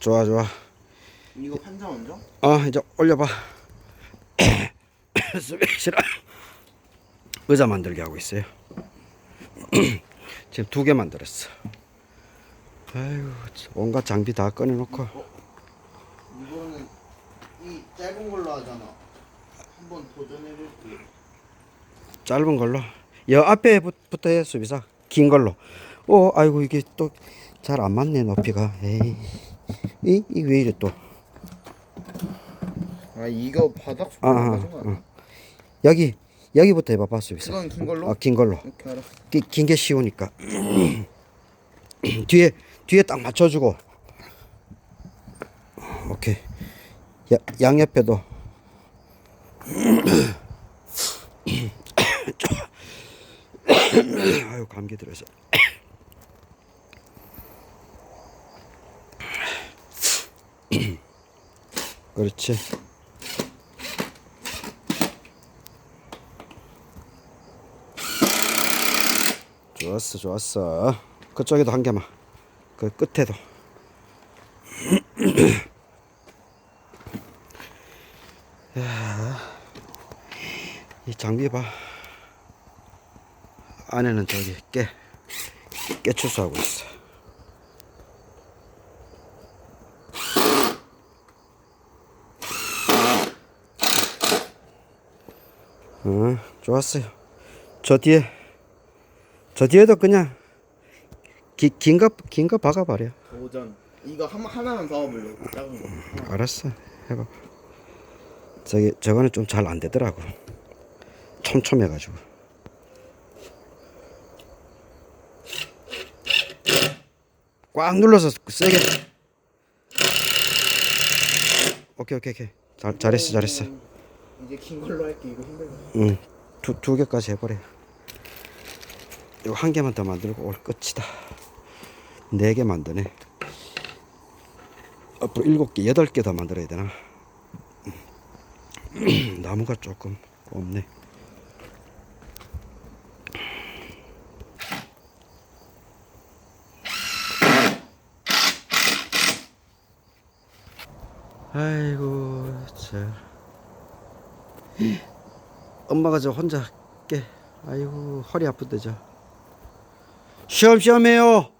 좋아 좋아. 이거 판자 먼저? 어 이제 올려봐. 스웨시랑 의자 만들게 하고 있어요. 지금 두 개 만들었어. 아이고 온갖 장비 다 꺼내놓고. 이거는 이 짧은 걸로 하잖아. 한번 도전해볼게. 짧은 걸로. 여 앞에 붙- 붙어 해 수비사. 긴 걸로. 어 아이고 이게 또 잘 안 맞네 높이가. 에이 이 이 왜 이래 또 아 이거 바닥 아, 아? 어. 여기 여기부터 해봐봐 수비사 그건 긴 걸로? 아, 긴 걸로 오케이 알았어. 긴게 쉬우니까 뒤에 뒤에 딱 맞춰주고 오케이 야, 양옆에도 아유 감기 들어서 그렇지. 좋았어 좋았어. 그쪽에도 한 개만. 그 끝에도. 야, 이 장비 봐. 안에는 저기 깨 깨출수하고 있어 어, 좋았어요 저 뒤에 저 뒤에도 그냥 긴거 긴 거 박아버려. 도전. 이거 한 하나만 봐볼래. 작은 거. 알았어, 해봐. 저기 저거는 좀 잘 안 되더라고. 촘촘해가지고. 꽉 눌러서 세게. 오케이 오케이 오케이. 잘 잘했어 잘했어. 이제 긴 걸로 할게. 이거 힘들다. 응. 두, 두 개까지 해버려. 이거 한 개만 더 만들고 올 끝이다. 네 개 만드네. 앞으로 일곱 개, 여덟 개 더 만들어야 되나? 나무가 조금 없네. 아이고, 참. 엄마가 저 혼자 깨. 아이고 허리 아프대 저. 시험시험해요.